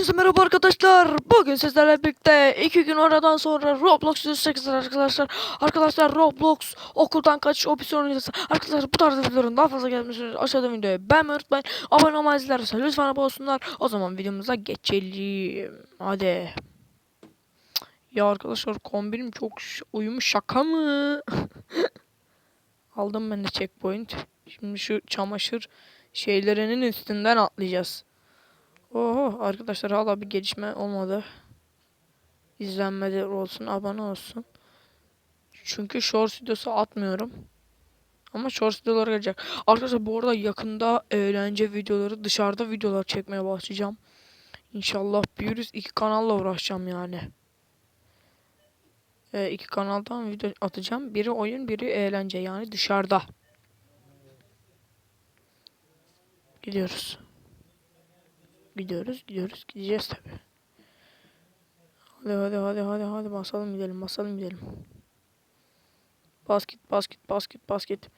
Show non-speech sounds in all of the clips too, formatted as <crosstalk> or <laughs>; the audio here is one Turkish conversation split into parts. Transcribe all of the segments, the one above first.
Hepinize merhaba arkadaşlar. Bugün sizlerle birlikte iki gün aradan sonra Roblox 108 arkadaşlar. Arkadaşlar Roblox okuldan kaçış opsiyonu oynayacağız. Arkadaşlar bu tarz videoların daha fazla gelmesini aşağıda videoyu beğenmeyi unutmayın. Abone olmayı izlerse lütfen abone olsunlar. O zaman videomuza geçelim. Hadi. Ya arkadaşlar kombinim çok uyumuş şaka mı? <laughs> Aldım ben de checkpoint. Şimdi şu çamaşır şeylerinin üstünden atlayacağız. Oho arkadaşlar hala bir gelişme olmadı. İzlenmeler olsun, abone olsun. Çünkü short videosu atmıyorum. Ama short videolar gelecek. Arkadaşlar bu arada yakında eğlence videoları, dışarıda videolar çekmeye başlayacağım. İnşallah büyürüz. iki kanalla uğraşacağım yani. Ee, iki kanaldan video atacağım. Biri oyun, biri eğlence yani dışarıda. Gidiyoruz. Gidiyoruz, gidiyoruz, gideceğiz tabi. Hadi hadi hadi hadi hadi basalım gidelim, basalım gidelim. Basket, basket, basket, basket.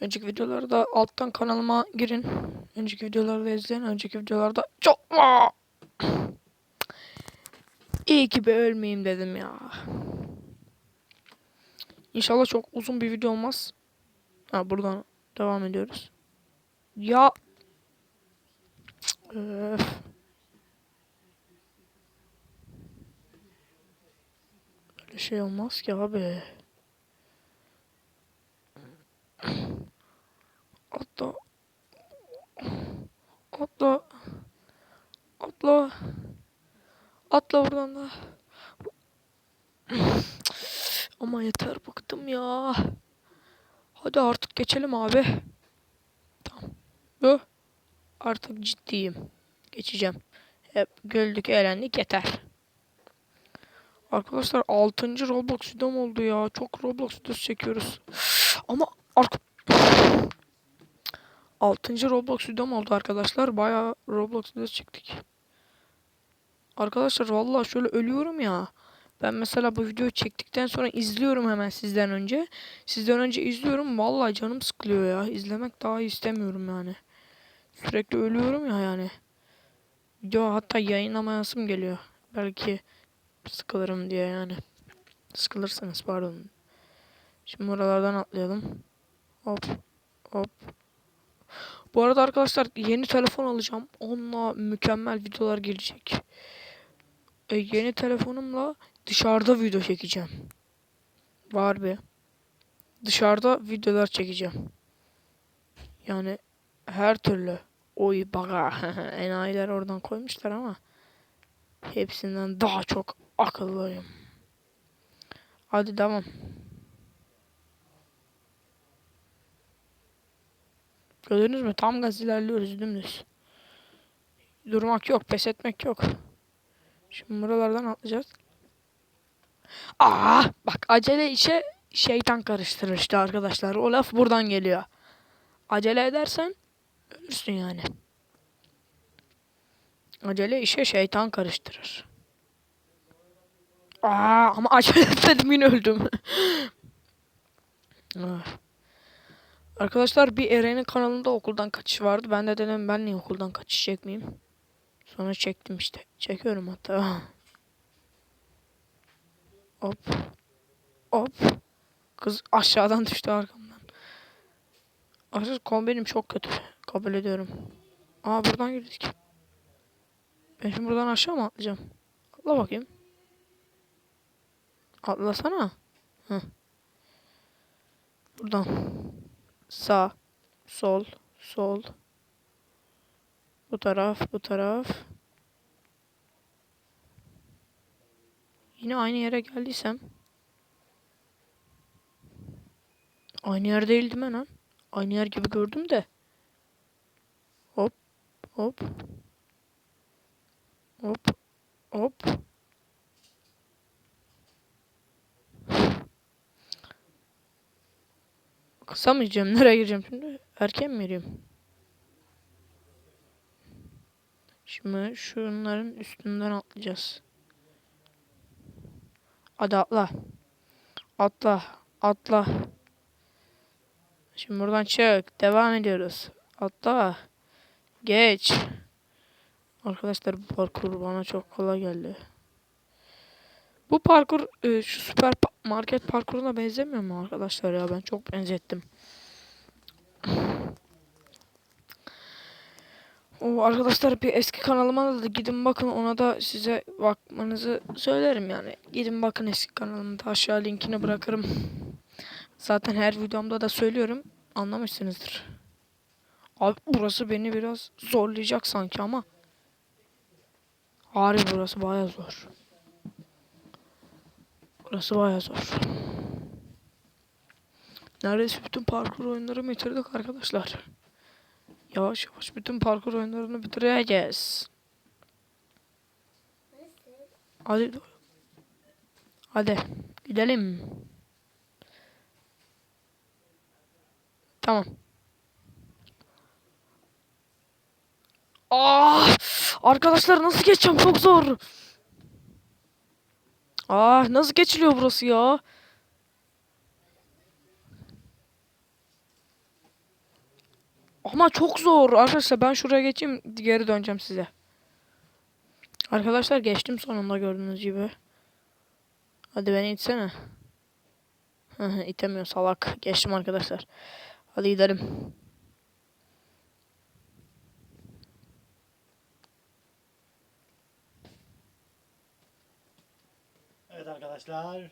Önceki videolarda alttan kanalıma girin. Önceki videolarda izleyin. Önceki videolarda çok! İyi ki bir ölmeyeyim dedim ya. İnşallah çok uzun bir video olmaz. Ha buradan devam ediyoruz. Ya Öf. Böyle şey olmaz ki abi. Atla. Atla. Atla. Atla buradan da. Ama yeter bıktım ya. Hadi artık geçelim abi. Tamam. Yo. Artık ciddiyim. Geçeceğim. Hep güldük eğlendik yeter. Arkadaşlar 6. Roblox videom oldu ya. Çok Roblox videosu çekiyoruz. Ama arka... 6. Roblox videom oldu arkadaşlar. Bayağı Roblox videosu çektik. Arkadaşlar vallahi şöyle ölüyorum ya. Ben mesela bu videoyu çektikten sonra izliyorum hemen sizden önce. Sizden önce izliyorum. Vallahi canım sıkılıyor ya. İzlemek daha istemiyorum yani. Sürekli ölüyorum ya yani. Video hatta yayınlamayasım geliyor. Belki sıkılırım diye yani. Sıkılırsanız pardon. Şimdi buralardan atlayalım. Hop. Hop. Bu arada arkadaşlar yeni telefon alacağım. Onunla mükemmel videolar gelecek. E, yeni telefonumla dışarıda video çekeceğim. Var be. Dışarıda videolar çekeceğim. Yani her türlü. Oy baga. <laughs> Enayiler oradan koymuşlar ama hepsinden daha çok akıllıyım. Hadi devam. Gördünüz mü? Tam gaz ilerliyoruz dümdüz. Durmak yok, pes etmek yok. Şimdi buralardan atlayacağız. Aa, bak acele işe şeytan karıştırır işte arkadaşlar. O laf buradan geliyor. Acele edersen ölürsün yani. Acele işe şeytan karıştırır. Aa, ama acele <laughs> etmedim yine öldüm. Ah. Arkadaşlar bir Eren'in kanalında okuldan kaçış vardı. Ben de dedim ben niye okuldan kaçış çekmeyeyim. Sonra çektim işte. Çekiyorum hatta. Hop. Hop. Kız aşağıdan düştü arkamdan. Arkadaşlar kombinim çok kötü. Kabul ediyorum. Aa buradan girdik. Ben şimdi buradan aşağı mı atlayacağım? Atla bakayım. Atlasana. Heh. Buradan. Sağ. Sol. Sol. Bu taraf. Bu taraf. Yine aynı yere geldiysem. Aynı yer değildi mi lan? Aynı yer gibi gördüm de. Hop. Hop. Hop. Kısa mı gireceğim? Nereye gireceğim şimdi? Erken mi gireyim? Şimdi şunların üstünden atlayacağız. Hadi atla. Atla. Atla. Şimdi buradan çık. Devam ediyoruz. Atla. Geç. Arkadaşlar bu parkur bana çok kolay geldi. Bu parkur e, şu süper market parkuruna benzemiyor mu arkadaşlar ya? Ben çok benzettim. O arkadaşlar bir eski kanalıma da gidin bakın ona da size bakmanızı söylerim yani. Gidin bakın eski kanalımda aşağı linkini bırakırım. Zaten her videomda da söylüyorum. Anlamışsınızdır. Abi burası beni biraz zorlayacak sanki ama. Harbi burası baya zor. Burası baya zor. Neredeyse bütün parkur oyunları bitirdik arkadaşlar. Yavaş yavaş bütün parkur oyunlarını bitireceğiz. Hadi. Hadi gidelim. Tamam. Ah! Arkadaşlar nasıl geçeceğim? Çok zor. Ah nasıl geçiliyor burası ya? Ama çok zor. Arkadaşlar ben şuraya geçeyim. Geri döneceğim size. Arkadaşlar geçtim sonunda gördüğünüz gibi. Hadi beni itsene. <laughs> İtemiyor salak. Geçtim arkadaşlar. Hadi gidelim. Evet arkadaşlar.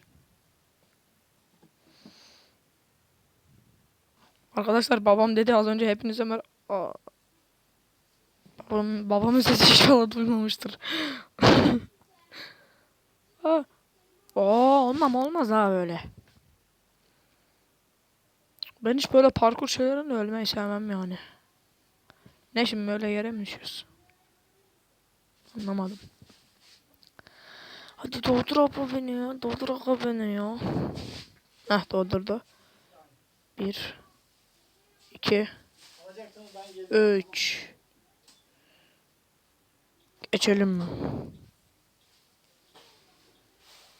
Arkadaşlar babam dedi az önce hepinize mer Aa. Babam, babamın sesi inşallah duymamıştır. <laughs> Aa. Olmam olmaz ha böyle. Ben hiç böyle parkur şeylerinde ölmeyi sevmem yani. Ne şimdi böyle yere mi düşüyoruz? Anlamadım. Hadi doldur abla beni ya. Doldur abla beni ya. Heh doldurdu. Bir. iki. Üç. Geçelim mi?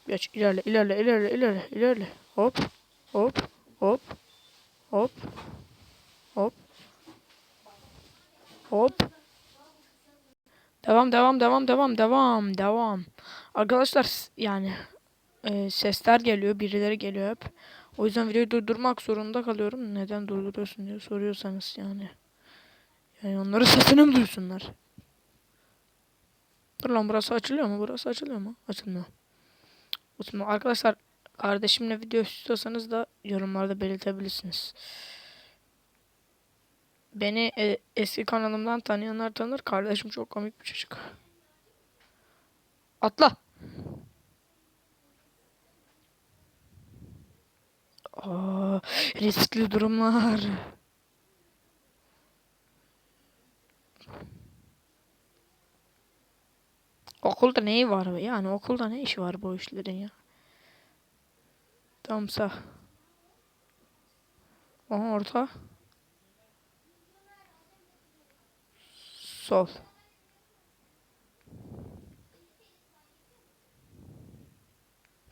Geç ilerle ilerle ilerle ilerle ilerle. Hop hop hop hop hop hop. Devam devam devam devam devam devam. Arkadaşlar yani e, sesler geliyor birileri geliyor hep. O yüzden videoyu durdurmak zorunda kalıyorum. Neden durduruyorsun diye soruyorsanız yani. Yani onların <laughs> sesini mi duysunlar? Dur lan burası açılıyor mu? Burası açılıyor mu? Açılmıyor. Açılmıyor. Arkadaşlar kardeşimle video istiyorsanız da yorumlarda belirtebilirsiniz. Beni e, eski kanalımdan tanıyanlar tanır. Kardeşim çok komik bir çocuk. Atla. Aa, riskli durumlar. Okulda neyi var? Yani okulda ne işi var bu işlerin ya? Tamam sağ. Aha orta. Sol.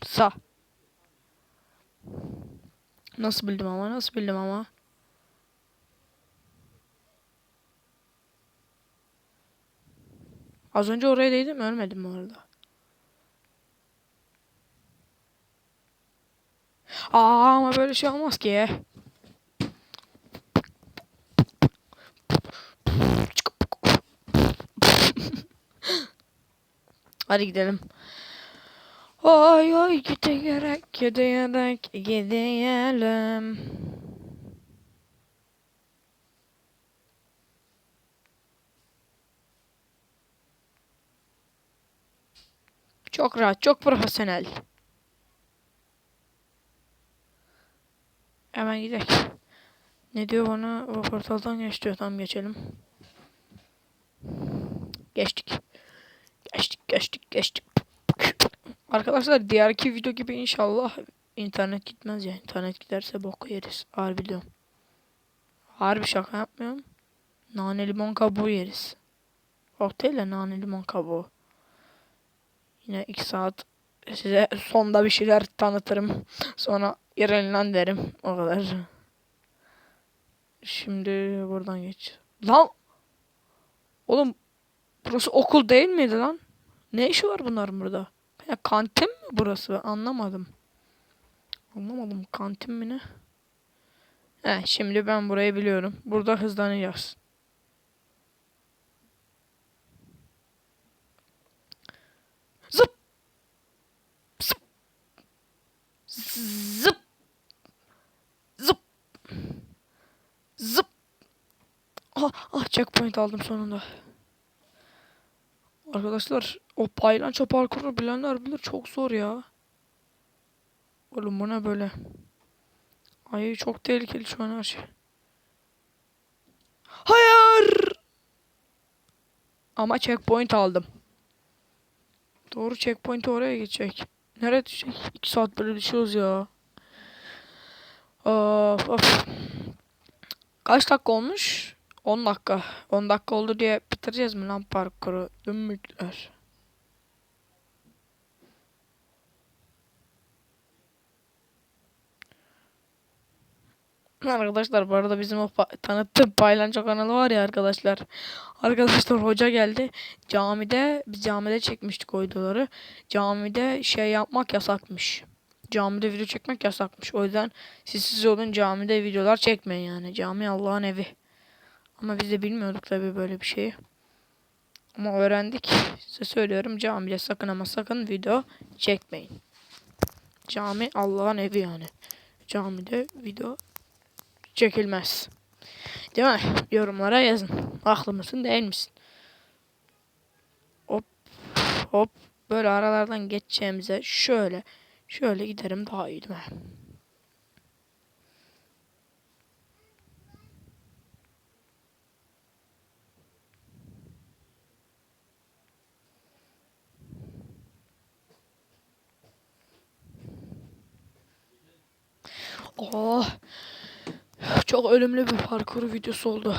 Sağ. Nasıl bildim ama? Nasıl bildim ama? Az önce oraya değdim ölmedim bu arada. Aa ama böyle şey olmaz ki. Hadi gidelim. Oy oy giderek giderek gidelim. Çok rahat, çok profesyonel. Hemen gidelim. Ne diyor bana? O portaldan geç diyor. Tamam geçelim. Geçtik. Geçtik, geçtik, geçtik. Arkadaşlar diğerki video gibi inşallah internet gitmez ya. İnternet giderse boku yeriz. Harbi diyorum. Harbi şaka yapmıyorum. Nane limon kabuğu yeriz. Kokteyle nane limon kabuğu. Yine 2 saat size sonda bir şeyler tanıtırım. Sonra yerelinden derim. O kadar. Şimdi buradan geç. Lan! Oğlum Burası okul değil miydi lan? Ne işi var bunların burada? Ya kantin mi burası? Ben anlamadım. Anlamadım kantin mi ne? He şimdi ben burayı biliyorum. Burada hızlanacağız. Zıp. Zıp. Zıp. Zıp. Zıp. Ah, ah checkpoint aldım sonunda. Arkadaşlar o paylança parkuru bilenler bilir çok zor ya. Oğlum bu ne böyle? Ay çok tehlikeli şu an her şey. Hayır! Ama checkpoint aldım. Doğru checkpoint oraya geçecek. Nereye düşecek? 2 saat böyle düşüyoruz ya. Of of. Kaç dakika olmuş? 10 dakika. 10 dakika oldu diye bitireceğiz mi lan parkuru? Ümmükler. Arkadaşlar bu arada bizim o pa- tanıttığım paylanca kanalı var ya arkadaşlar. Arkadaşlar hoca geldi. Camide biz camide çekmiştik o videoları. Camide şey yapmak yasakmış. Camide video çekmek yasakmış. O yüzden siz siz olun camide videolar çekmeyin yani. Cami Allah'ın evi. Ama biz de bilmiyorduk tabii böyle bir şeyi. Ama öğrendik. Size söylüyorum camide sakın ama sakın video çekmeyin. Cami Allah'ın evi yani. Camide video çekilmez. Değil mi? Yorumlara yazın. Haklı mısın değil misin? Hop hop böyle aralardan geçeceğimize şöyle şöyle giderim daha iyi değil mi? Oh. Çok ölümlü bir parkur videosu oldu.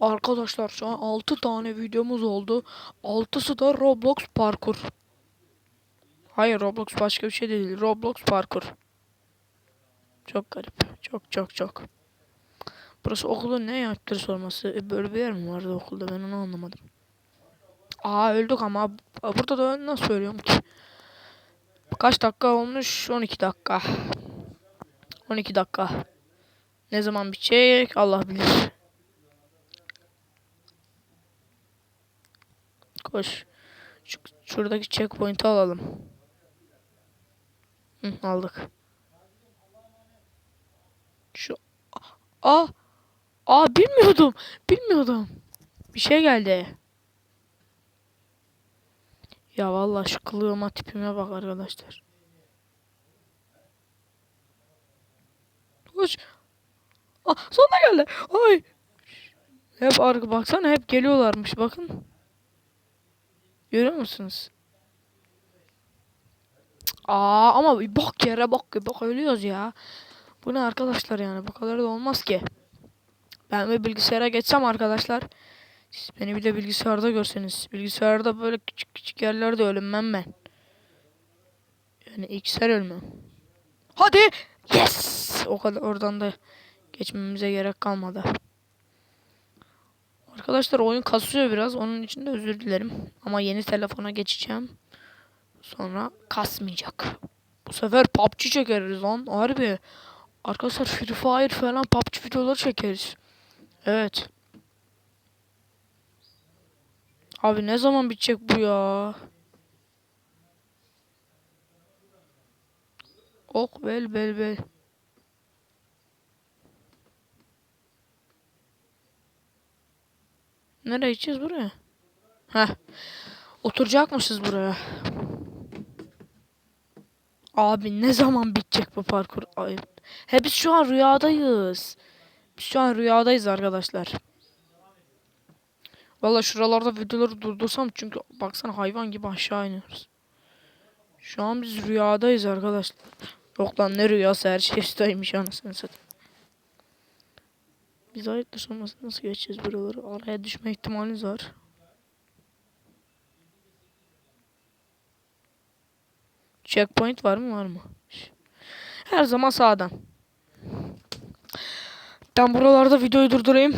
Arkadaşlar şu an 6 tane videomuz oldu. 6'sı da Roblox parkur. Hayır Roblox başka bir şey değil. Roblox parkur. Çok garip. Çok çok çok. Burası okulun ne yaptır sorması. E, Böyle bir yer mi vardı okulda ben onu anlamadım. Aa öldük ama burada da nasıl söylüyorum ki? Kaç dakika olmuş? 12 dakika. 12 dakika. Ne zaman bitecek Allah bilir. Koş. Şu, şuradaki checkpoint'i alalım. Hı, aldık. Şu Aa! Aa bilmiyordum. Bilmiyordum. Bir şey geldi. Ya vallahi şu kılığıma tipime bak arkadaşlar. Koş. Aa, sonuna geldi. Ay. Hep arka baksana hep geliyorlarmış bakın. Görüyor musunuz? Aa ama bir bak yere bak bak ölüyoruz ya. Bu ne arkadaşlar yani bu kadar da olmaz ki. Ben bir bilgisayara geçsem arkadaşlar. Siz beni bir de bilgisayarda görseniz. Bilgisayarda böyle küçük küçük yerlerde ölünmem ben. Yani ilk ölmem. Hadi. Yes. O kadar oradan da geçmemize gerek kalmadı. Arkadaşlar oyun kasıyor biraz. Onun için de özür dilerim. Ama yeni telefona geçeceğim. Sonra kasmayacak. Bu sefer PUBG çekeriz lan. Harbi. Arkadaşlar Free Fire falan PUBG videoları çekeriz. Evet. Abi ne zaman bitecek bu ya? Ok bel bel bel. Nereye gideceğiz buraya? Heh. Oturacakmışız buraya. Abi ne zaman bitecek bu parkur? Ay. He biz şu an rüyadayız. Biz şu an rüyadayız arkadaşlar. Valla şuralarda videoları durdursam çünkü baksana hayvan gibi aşağı iniyoruz. Şu an biz rüyadayız arkadaşlar. Yok ne rüyası her şey üstteymiş anasını satayım. Biz ayıptır sonrası nasıl geçeceğiz buraları? Araya düşme ihtimaliniz var. Checkpoint var mı var mı? Her zaman sağdan. Ben buralarda videoyu durdurayım.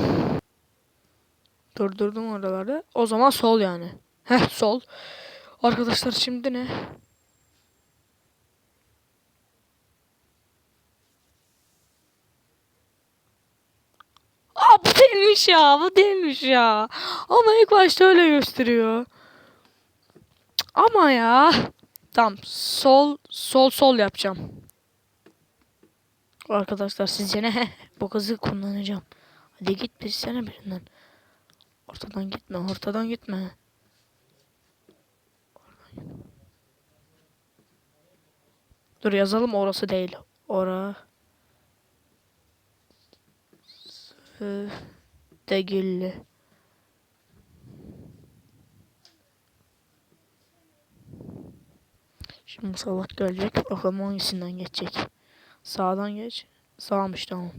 Durdurdum oralarda. O zaman sol yani. Heh sol. Arkadaşlar şimdi ne? Aa bu değilmiş ya. Bu değilmiş ya. Ama ilk başta öyle gösteriyor. Ama ya. Tamam. Sol sol sol yapacağım. Arkadaşlar sizce ne? <laughs> Bu kızı kullanacağım. Hadi git bir sene birinden. Ortadan gitme, ortadan gitme. Dur yazalım orası değil. Ora. Degilli. Şimdi salak gelecek. Bakalım hangisinden geçecek. Sağdan geç. Sağmış tamam.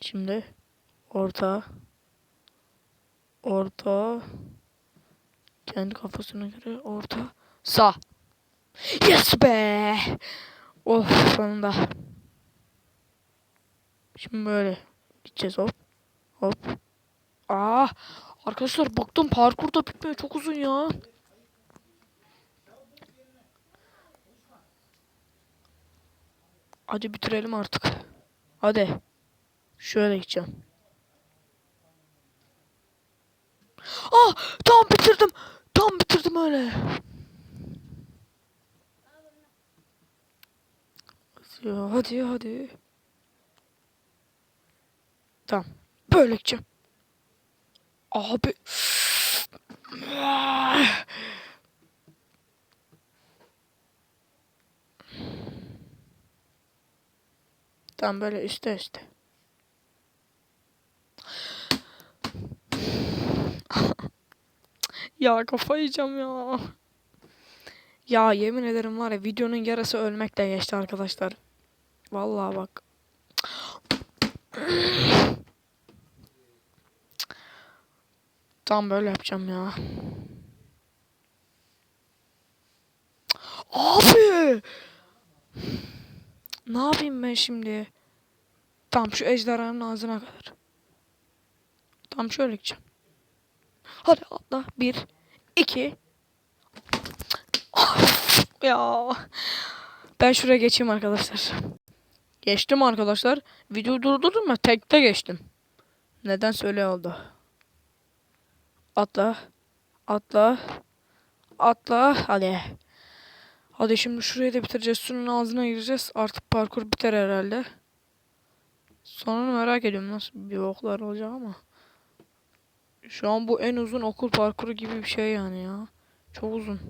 Şimdi orta. Orta. Kendi kafasına göre orta. Sağ. Yes be. Oh sonunda. Şimdi böyle gideceğiz hop. Hop. Aa, arkadaşlar baktım parkur da bitmiyor çok uzun ya. Hadi bitirelim artık. Hadi. Şöyle gideceğim. Ah tam bitirdim. Tam bitirdim öyle. Hadi hadi hadi. Tamam. Böyle gideceğim. Abi. Tamam böyle üstte üstte. <laughs> ya kafayı yiyeceğim ya. Ya yemin ederim var ya videonun yarısı ölmekle geçti arkadaşlar. Vallahi bak. Tam böyle yapacağım ya. Abi! Ne yapayım ben şimdi? Tam şu ejderhanın ağzına kadar. Tam şöyle gideceğim. Hadi atla. Bir, iki. Ya. Ben şuraya geçeyim arkadaşlar. Geçtim arkadaşlar. Videoyu durdurdum mu? Tekte geçtim. Neden söyle oldu. Atla. Atla. Atla. Hadi. Hadi şimdi şurayı da bitireceğiz. Suyun ağzına gireceğiz. Artık parkur biter herhalde. Sonunu merak ediyorum nasıl bir oklar olacak ama. Şu an bu en uzun okul parkuru gibi bir şey yani ya. Çok uzun.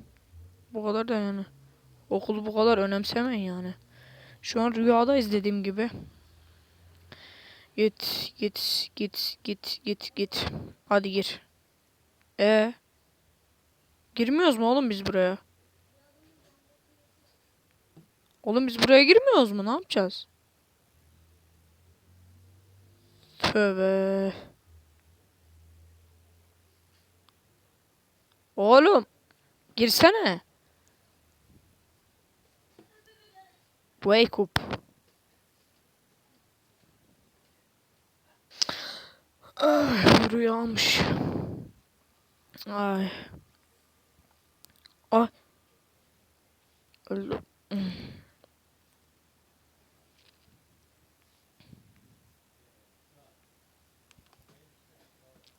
Bu kadar da yani. Okulu bu kadar önemsemeyin yani. Şu an rüyada izlediğim gibi. Git git git git git git. Hadi gir. E Girmiyoruz mu oğlum biz buraya? Oğlum biz buraya girmiyoruz mu? Ne yapacağız? Tövbe. Oğlum. Girsene. Wake up. Ay, rüyamış. Ay. Ay. Öldüm.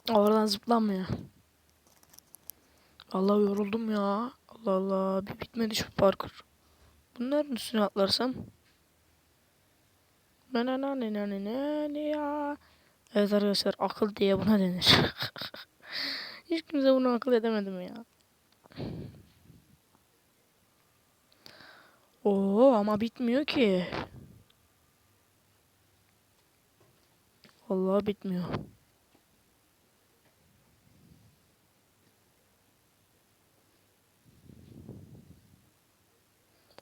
Oradan zıplanmıyor. Allah yoruldum ya. Allah Allah. Bir bitmedi şu parkur. Bunların üstüne atlarsam. Ne ne ne ne ne ne ya. Evet arkadaşlar akıl diye buna denir. <laughs> Hiç kimse bunu akıl edemedim ya. Oo ama bitmiyor ki. Vallahi bitmiyor.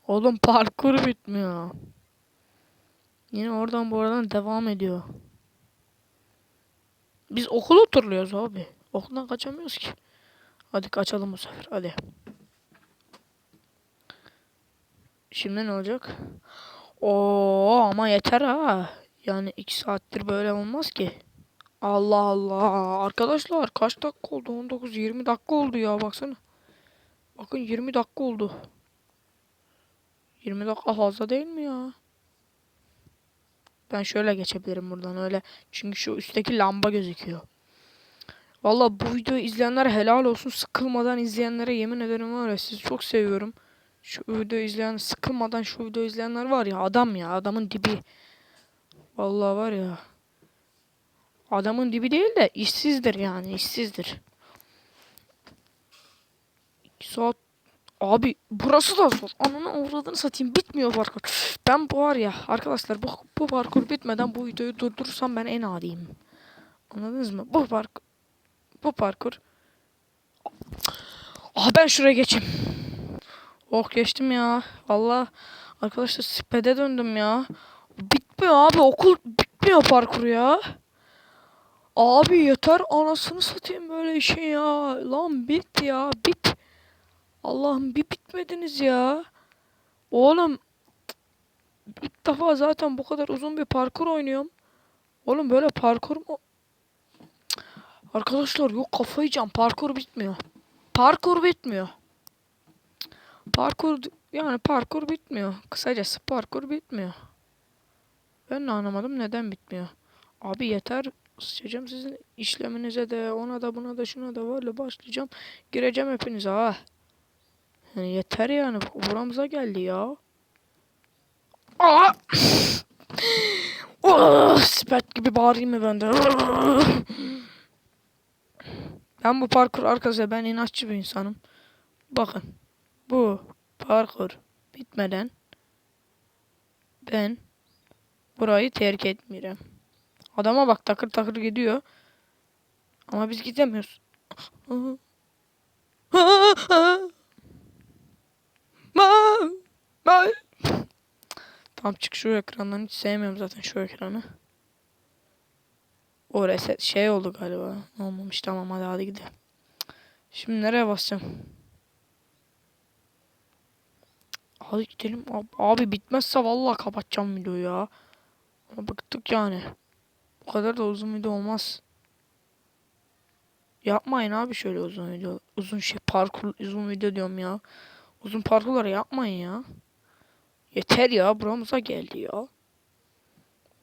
Oğlum parkur bitmiyor. Yine oradan bu aradan devam ediyor. Biz okula oturuyoruz abi. Okuldan kaçamıyoruz ki. Hadi kaçalım bu sefer. Hadi. Şimdi ne olacak? Oo ama yeter ha. Yani iki saattir böyle olmaz ki. Allah Allah. Arkadaşlar kaç dakika oldu? 19 20 dakika oldu ya baksana. Bakın 20 dakika oldu. 20 dakika fazla değil mi ya? Ben şöyle geçebilirim buradan öyle. Çünkü şu üstteki lamba gözüküyor. Valla bu videoyu izleyenlere helal olsun. Sıkılmadan izleyenlere yemin ederim var ya sizi çok seviyorum. Şu videoyu izleyen sıkılmadan şu videoyu izleyenler var ya adam ya adamın dibi. Vallahi var ya. Adamın dibi değil de işsizdir yani işsizdir. 2 saat Abi burası da zor. Ananı uğradığını satayım. Bitmiyor parkur. Ben bu var ya arkadaşlar bu, bu parkur bitmeden bu videoyu durdurursam ben en adiyim. Anladınız mı? Bu parkur bu parkur. Ah ben şuraya geçeyim. Oh geçtim ya. Valla arkadaşlar spede döndüm ya. Bitmiyor abi okul bitmiyor parkur ya. Abi yeter anasını satayım böyle işin ya. Lan bit ya bit. Allah'ım bir bitmediniz ya. Oğlum ilk defa zaten bu kadar uzun bir parkur oynuyorum. Oğlum böyle parkur mu? Arkadaşlar yok kafayı yiyeceğim. Parkur bitmiyor. Parkur bitmiyor. Parkur yani parkur bitmiyor. Kısacası parkur bitmiyor. Ben de anlamadım neden bitmiyor. Abi yeter. Sıçacağım sizin işleminize de ona da buna da şuna da böyle başlayacağım. Gireceğim hepinize ha. Yani yeter yani. Buramıza geldi ya. Aa! <laughs> Oh, Sipet gibi bağırayım mı ben de? Ben bu parkur arkadaşlar ben inatçı bir insanım. Bakın. Bu parkur bitmeden ben burayı terk etmiyorum. Adama bak takır takır gidiyor. Ama biz gidemiyoruz. Tam çık şu ekrandan hiç sevmiyorum zaten şu ekranı. O reset şey oldu galiba. Olmamış tamam hadi hadi gidelim. Şimdi nereye basacağım? Hadi gidelim. Abi, abi bitmezse vallahi kapatacağım videoyu ya. Ama bıktık yani. Bu kadar da uzun video olmaz. Yapmayın abi şöyle uzun video. Uzun şey parkur uzun video diyorum ya. Uzun parkurları yapmayın ya. Yeter ya buramıza geldi ya.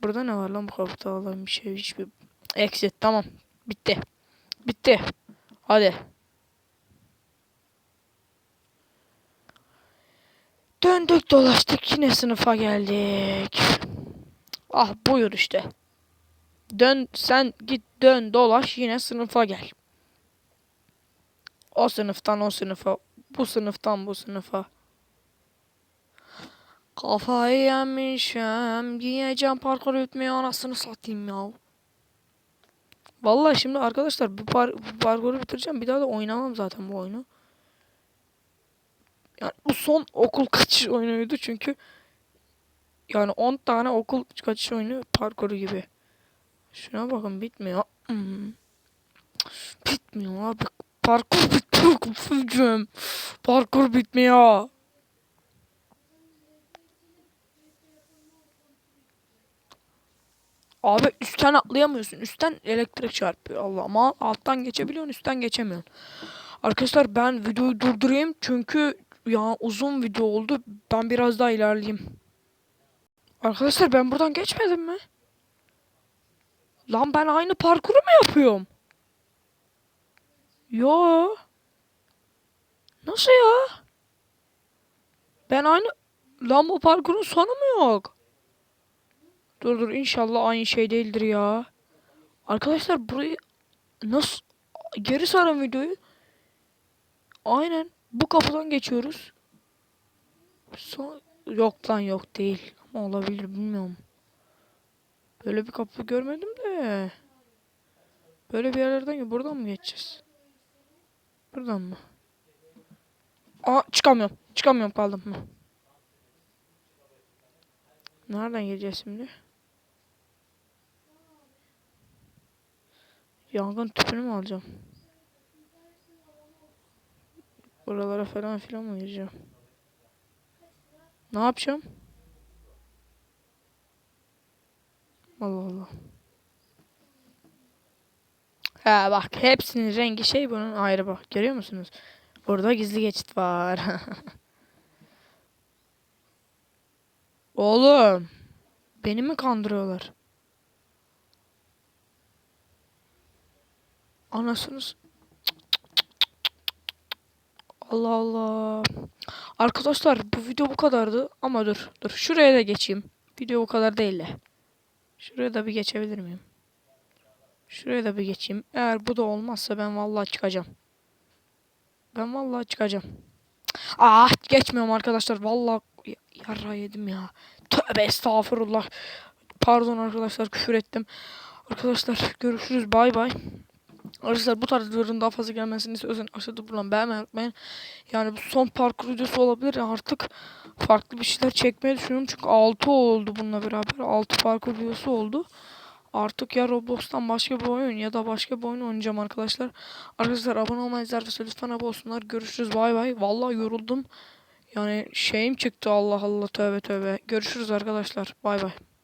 Burada ne var lan bu kapıda alan bir şey hiçbir exit tamam bitti. Bitti. Hadi. Döndük dolaştık yine sınıfa geldik. Ah buyur işte. Dön sen git dön dolaş yine sınıfa gel. O sınıftan o sınıfa, bu sınıftan bu sınıfa. Kafayı yemişim. Giyeceğim parkur ütmeye anasını satayım ya. Vallahi şimdi arkadaşlar bu, par bu parkuru bitireceğim. Bir daha da oynamam zaten bu oyunu. Yani bu son okul <laughs> kaçış oyunuydu çünkü yani 10 tane okul kaçış oyunu parkuru gibi. Şuna bakın bitmiyor. Hmm. Bitmiyor abi. Parkur bitmiyor. <laughs> Parkur bitmiyor. Abi üstten atlayamıyorsun. Üstten elektrik çarpıyor Allah ama alttan geçebiliyorsun üstten geçemiyorsun. Arkadaşlar ben videoyu durdurayım çünkü ya uzun video oldu. Ben biraz daha ilerleyeyim. Arkadaşlar ben buradan geçmedim mi? Lan ben aynı parkuru mu yapıyorum? Yo. Nasıl ya? Ben aynı... Lan bu parkurun sonu mu yok? Dur dur inşallah aynı şey değildir ya. Arkadaşlar burayı nasıl geri sarın videoyu. Aynen bu kapıdan geçiyoruz. Son yok lan yok değil ama olabilir bilmiyorum. Böyle bir kapı görmedim de. Böyle bir yerlerden buradan mı geçeceğiz? Buradan mı? Aa çıkamıyorum. Çıkamıyorum kaldım mı? Nereden gireceğiz şimdi? Yangın tüpünü mü alacağım? Buralara falan filan mı gireceğim? Ne yapacağım? Allah Allah. Ha bak hepsinin rengi şey bunun ayrı bak. Görüyor musunuz? Burada gizli geçit var. <laughs> Oğlum. Beni mi kandırıyorlar? Anasını s- Allah Allah. Arkadaşlar bu video bu kadardı ama dur dur şuraya da geçeyim. Video bu kadar değil de. Şuraya da bir geçebilir miyim? Şuraya da bir geçeyim. Eğer bu da olmazsa ben vallahi çıkacağım. Ben vallahi çıkacağım. Ah geçmiyorum arkadaşlar. Vallahi yarra yedim ya. Tövbe estağfurullah. Pardon arkadaşlar küfür ettim. Arkadaşlar görüşürüz. Bay bay. Arkadaşlar bu tarz videoların daha fazla gelmesini istiyorsanız aşağıda bulunan beğenmeyi unutmayın. Yani bu son parkur videosu olabilir artık farklı bir şeyler çekmeyi düşünüyorum. Çünkü 6 oldu bununla beraber. 6 parkur videosu oldu. Artık ya Roblox'tan başka bir oyun ya da başka bir oyun oynayacağım arkadaşlar. Arkadaşlar abone olmayı izlerse lütfen abone olsunlar. Görüşürüz bay bay. Vallahi yoruldum. Yani şeyim çıktı Allah Allah tövbe tövbe. Görüşürüz arkadaşlar. Bay bay.